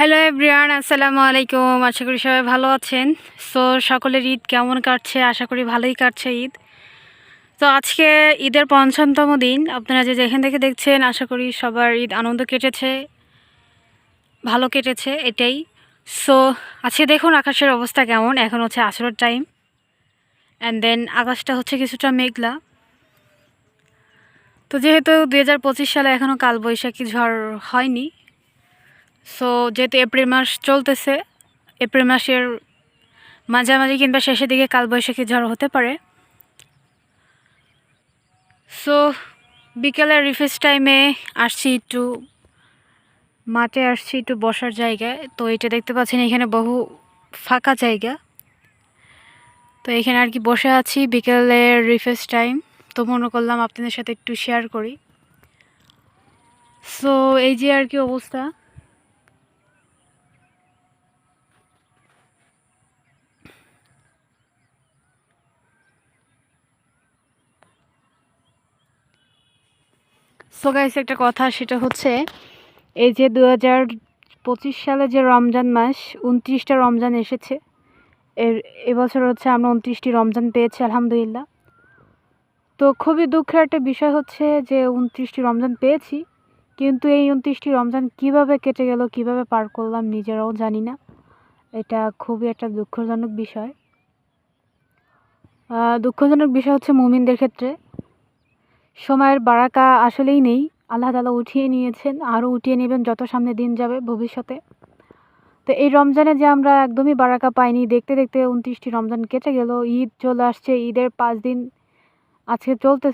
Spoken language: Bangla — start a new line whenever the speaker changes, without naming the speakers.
হ্যালো এভরিওয়ান আসসালামু আলাইকুম আশা করি সবাই ভালো আছেন সো সকলের ঈদ কেমন কাটছে আশা করি ভালোই কাটছে ঈদ তো আজকে ঈদের পঞ্চমতম দিন আপনারা যে যেখান থেকে দেখছেন আশা করি সবার ঈদ আনন্দ কেটেছে ভালো কেটেছে এটাই সো আজকে দেখুন আকাশের অবস্থা কেমন এখন হচ্ছে আসরের টাইম অ্যান্ড দেন আকাশটা হচ্ছে কিছুটা মেঘলা তো যেহেতু দু হাজার পঁচিশ সালে এখনও কালবৈশাখী ঝড় হয়নি সো যেহেতু এপ্রিল মাস চলতেছে এপ্রিল মাসের মাঝামাঝি কিংবা শেষের দিকে কালবৈশাখী ঝড় হতে পারে। সো বিকেলের রিফ্রেশ টাইমে আসছি একটু, মাঠে আসছি একটু বসার জায়গায়। তো এটা দেখতে পাচ্ছেন, এখানে বহু ফাঁকা জায়গা। তো এখানে আর কি বসে আছি বিকেলের রিফ্রেশ টাইম তো মনে করলাম আপনাদের সাথে একটু শেয়ার করি। সো এই যে আর কি অবস্থা। সো গাইস একটা কথা, সেটা হচ্ছে এই যে দু হাজার পঁচিশ সালে যে রমজান মাস, উনত্রিশটা রমজান এসেছে। এর, এবছর হচ্ছে আমরা উনত্রিশটি রমজান পেয়েছি, আলহামদুলিল্লাহ। তো খুবই দুঃখের একটা বিষয় হচ্ছে যে উনত্রিশটি রমজান পেয়েছি, কিন্তু এই উনত্রিশটি রমজান কীভাবে কেটে গেল, কীভাবে পার করলাম নিজেরাও জানি না। এটা খুবই একটা দুঃখজনক বিষয়। দুঃখজনক বিষয় হচ্ছে মুমিনদের ক্ষেত্রে। সময়ের বারাকা আসলেই নেই। আল্লাহ তালা উঠিয়ে নিয়েছেন, আরও উঠিয়ে নেবেন যত সামনে দিন যাবে ভবিষ্যতে। তো এই রমজানে যে আমরা একদমই বারাকা পাইনি, দেখতে দেখতে উনত্রিশটি রমজান কেটে গেল, ঈদ চলে আসছে, ঈদের পাঁচ দিন আজকে চলতে